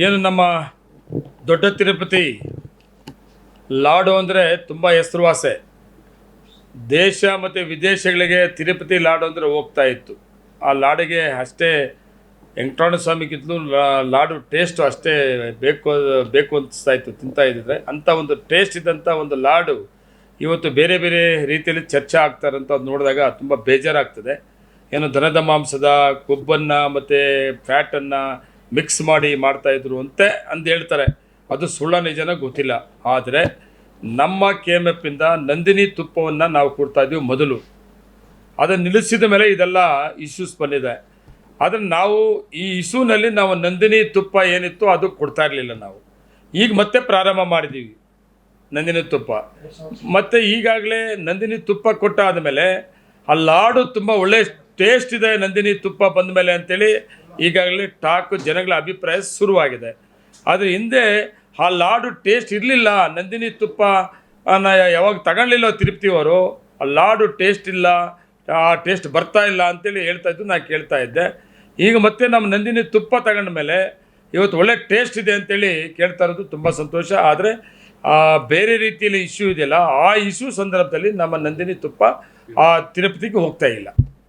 ಏನು ನಮ್ಮ ದೊಡ್ಡ ತಿರುಪತಿ ಲಾಡು ಅಂದರೆ ತುಂಬ ಹೆಸರುವಾಸೆ. ದೇಶ ಮತ್ತು ವಿದೇಶಗಳಿಗೆ ತಿರುಪತಿ ಲಾಡು ಅಂದರೆ ಹೋಗ್ತಾ ಇತ್ತು. ಆ ಲಾಡಿಗೆ ಅಷ್ಟೇ ವೆಂಕಟರಮಣ ಸ್ವಾಮಿಗಿಂತಲೂ ಲಾಡು ಟೇಸ್ಟು ಅಷ್ಟೇ ಬೇಕು ಬೇಕು ಅನಿಸ್ತಾ ಇತ್ತು, ತಿಂತಾ ಇದ್ದಿದ್ರೆ. ಅಂಥ ಒಂದು ಟೇಸ್ಟ್ ಇದ್ದಂಥ ಒಂದು ಲಾಡು ಇವತ್ತು ಬೇರೆ ಬೇರೆ ರೀತಿಯಲ್ಲಿ ಚರ್ಚೆ ಆಗ್ತಾರಂತ ನೋಡಿದಾಗ ತುಂಬ ಬೇಜಾರಾಗ್ತದೆ. ಏನು ದನದ ಮಾಂಸದ, ಕೊಬ್ಬನ್ನು ಮತ್ತು ಫ್ಯಾಟನ್ನು ಮಿಕ್ಸ್ ಮಾಡಿ ಮಾಡ್ತಾಯಿದ್ರು ಅಂತೆ ಅಂತ ಹೇಳ್ತಾರೆ. ಅದು ಸುಳ್ಳ ನಿಜನ ಗೊತ್ತಿಲ್ಲ. ಆದರೆ ನಮ್ಮ ಕೆ ಎಂ ಎಫಿಂದ ನಂದಿನಿ ತುಪ್ಪವನ್ನು ನಾವು ಕೊಡ್ತಾ ಇದ್ದೀವಿ ಮೊದಲು. ಅದನ್ನು ನಿಲ್ಲಿಸಿದ ಮೇಲೆ ಇದೆಲ್ಲ ಇಶ್ಯೂಸ್ ಬಂದಿದೆ. ಆದರೆ ನಾವು ಈ ಇಶ್ಯೂನಲ್ಲಿ ನಾವು ನಂದಿನಿ ತುಪ್ಪ ಏನಿತ್ತು ಅದು ಕೊಡ್ತಾ ಇರಲಿಲ್ಲ ನಾವು. ಈಗ ಮತ್ತೆ ಪ್ರಾರಂಭ ಮಾಡಿದ್ದೀವಿ ನಂದಿನಿ ತುಪ್ಪ. ಮತ್ತು ಈಗಾಗಲೇ ನಂದಿನಿ ತುಪ್ಪ ಕೊಟ್ಟಾದ ಮೇಲೆ ಆ ಲಾಡು ತುಂಬ ಒಳ್ಳೆ ಟೇಸ್ಟ್ ಇದೆ ನಂದಿನಿ ತುಪ್ಪ ಬಂದ ಮೇಲೆ ಅಂತೇಳಿ ಈಗಾಗಲೇ ಟಾಕ್ ಜನಗಳ ಅಭಿಪ್ರಾಯ ಶುರುವಾಗಿದೆ. ಆದರೆ ಹಿಂದೆ ಆ ಲಾಡು ಟೇಸ್ಟ್ ಇರಲಿಲ್ಲ, ನಂದಿನಿ ತುಪ್ಪ ಯಾವಾಗ ತಗೊಳ್ಳಿಲ್ಲೋ ತಿರುಪ್ತಿಯವರು ಆ ಲಾಡು ಟೇಸ್ಟ್ ಇಲ್ಲ, ಆ ಟೇಸ್ಟ್ ಬರ್ತಾ ಇಲ್ಲ ಅಂತೇಳಿ ಹೇಳ್ತಾ ಇದ್ದು ನಾನು ಕೇಳ್ತಾ ಇದ್ದೆ. ಈಗ ಮತ್ತೆ ನಮ್ಮ ನಂದಿನಿ ತುಪ್ಪ ತಗೊಂಡ ಮೇಲೆ ಇವತ್ತು ಒಳ್ಳೆ ಟೇಸ್ಟ್ ಇದೆ ಅಂತೇಳಿ ಕೇಳ್ತಾ ಇರೋದು ತುಂಬ ಸಂತೋಷ. ಆದರೆ ಬೇರೆ ರೀತಿಯಲ್ಲಿ ಇಶ್ಯೂ ಇದೆಯಲ್ಲ, ಆ ಇಶ್ಯೂ ಸಂದರ್ಭದಲ್ಲಿ ನಮ್ಮ ನಂದಿನಿ ತುಪ್ಪ ಆ ತಿರುಪತಿಗೆ ಹೋಗ್ತಾ ಇಲ್ಲ.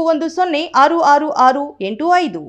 ನಾಲ್ಕು ಒಂದು ಸೊನ್ನೆ ಆರು ಆರು ಆರು ಎಂಟು ಐದು.